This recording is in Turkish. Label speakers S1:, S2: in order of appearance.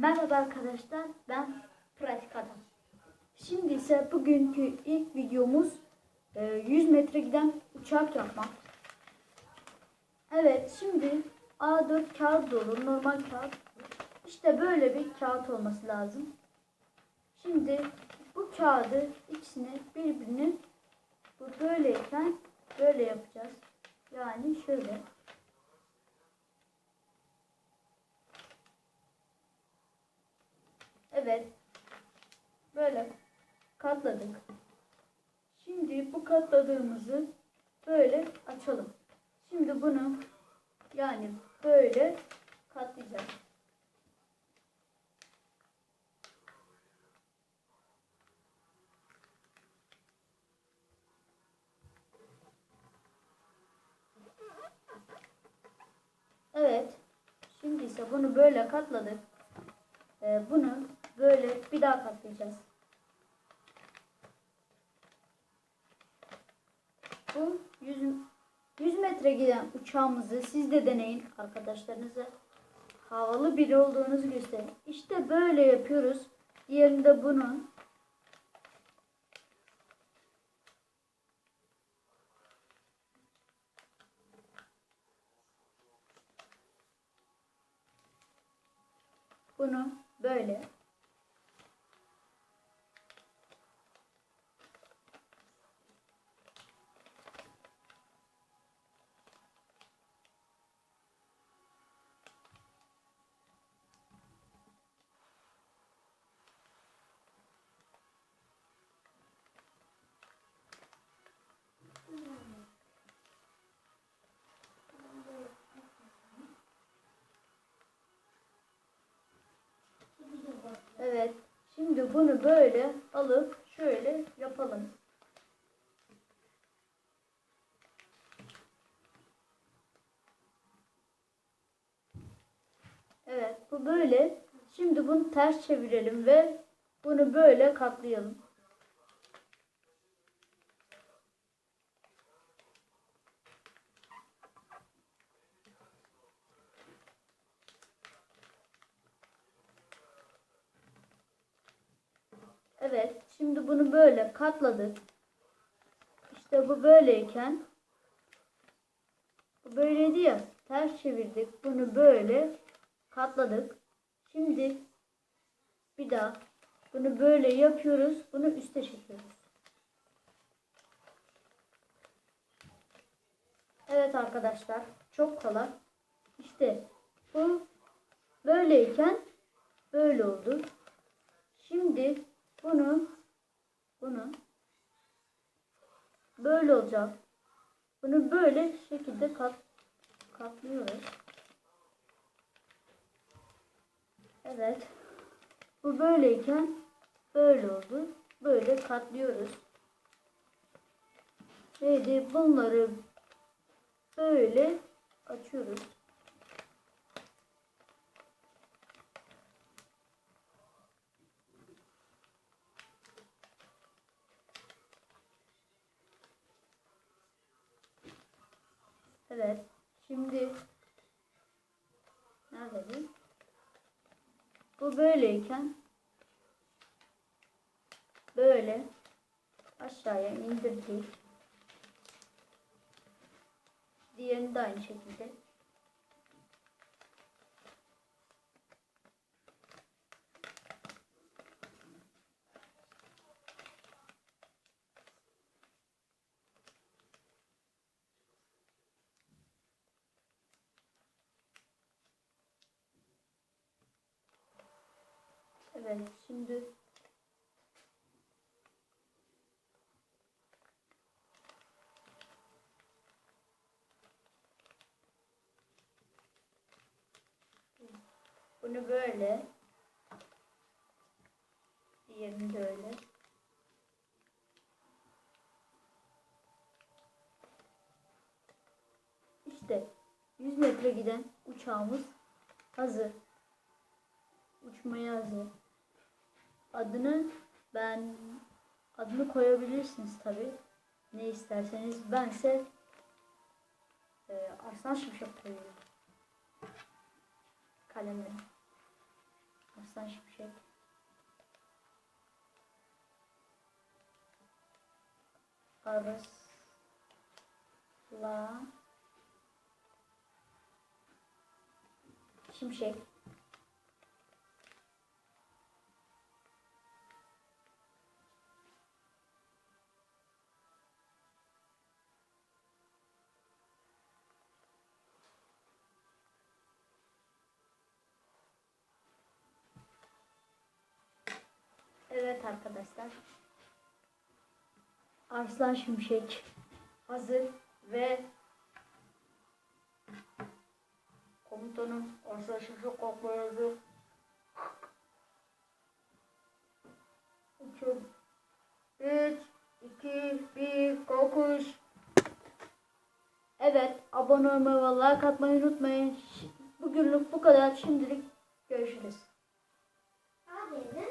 S1: Merhaba arkadaşlar, ben Pratik Adam. Şimdi ise bugünkü ilk videomuz e, 100 metre giden uçak yapmak. Evet, şimdi A4 kağıt dolu, normal kağıt. İşte böyle bir kağıt olması lazım. Şimdi bu kağıdı ikisini birbirine bu böyleyken böyle yapacağız. Yani şöyle. Evet. Böyle katladık. Şimdi bu katladığımızı böyle açalım. Şimdi bunu yani böyle katlayacağız. Evet. Şimdi ise bunu böyle katladık. Ee, bunu böyle bir daha katlayacağız. Bu 100, 100 metre giden uçağımızı siz de deneyin arkadaşlarınıza. Havalı biri olduğunuzu gösterin. İşte böyle yapıyoruz. Diğerinde bunu bunu böyle Bunu böyle alıp şöyle yapalım. Evet, bu böyle. Şimdi bunu ters çevirelim ve bunu böyle katlayalım. Evet, şimdi bunu böyle katladık. İşte bu böyleyken bu böyleydi ya. Ters çevirdik. Bunu böyle katladık. Şimdi bir daha bunu böyle yapıyoruz. Bunu üste çekiyoruz. Evet arkadaşlar, çok kolay. İşte bu böyleyken böyle oldu. Şimdi bunu bunu böyle olacak. Bunu böyle şekilde kat katlıyoruz. Evet. Bu böyleyken böyle oldu. Böyle katlıyoruz. Ve bunları böyle açıyoruz. Evet. Şimdi nerede bu? Bu böyleyken böyle aşağıya indirdik. Diğerini de aynı şekilde. Evet şimdi. Bunu böyle. Diğerini de öyle. İşte 100 metre giden uçağımız hazır. Uçmaya hazır. Adını ben adını koyabilirsiniz tabi. Ne isterseniz. Bense e, Arslan Şimşek koyuyorum. Kalemle. Aslan Şimşek. Arslan Şimşek. Evet arkadaşlar. Arslan Şimşek hazır ve komutanım Arslan Şimşek kalkmaya hazır. Üç, üç, iki, bir, kalkış. Evet, abone olmayı ve like atmayı unutmayın. Bugünlük bu kadar. Şimdilik görüşürüz.